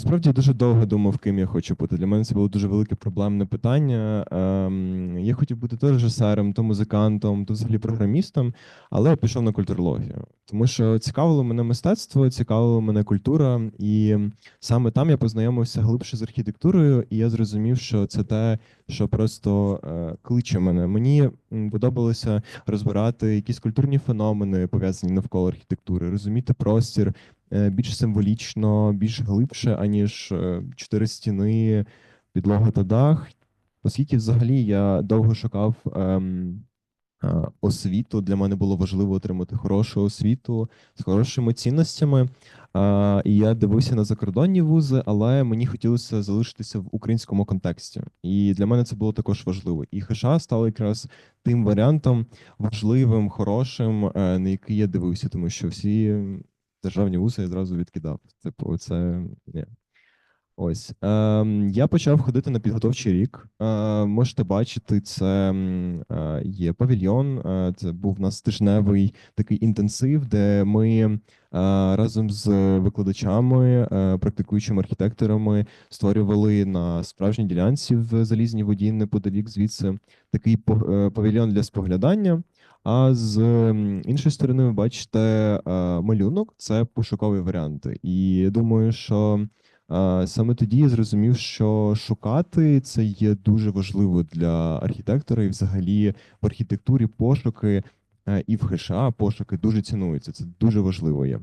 Справді дуже довго думав, ким я хочу бути. Для мене це було дуже велике проблемне питання. Ем, я хотів бути то режисером, то музикантом, то взагалі програмістом, але я пішов на культурологію, тому що цікавило мене мистецтво, цікавила мене культура, і саме там я познайомився глибше з архітектурою, і я зрозумів, що це те, що просто е, кличе мене. Мені подобалося розбирати якісь культурні феномени, пов'язані навколо архітектури, розуміти простір більш символічно, більш глибше, аніж е, чотири стіни, підлога та дах. Оскільки взагалі я довго шукав ем, е, освіту, для мене було важливо отримати хорошу освіту з хорошими цінностями. Е, і я дивився на закордонні вузи, але мені хотілося залишитися в українському контексті. І для мене це було також важливо. І ХШ стало якраз тим варіантом важливим, хорошим, е, на який я дивився, тому що всі державні вузи я зразу відкидав. Типу, це ні. Ось ем, я почав ходити на підготовчий рік. Е, можете бачити, це е, є павільйон. Е, це був у нас тижневий такий інтенсив, де ми е, разом з викладачами, е, практикуючими архітекторами створювали на справжній ділянці в залізній воді неподалік звідси такий павільйон для споглядання. А з іншої сторони, ви бачите е, малюнок, це пошукові варіанти. І я думаю, що е, саме тоді я зрозумів, що шукати це є дуже важливо для архітектора, і взагалі в архітектурі пошуки е, і в ХША пошуки дуже цінуються. Це дуже важливо є.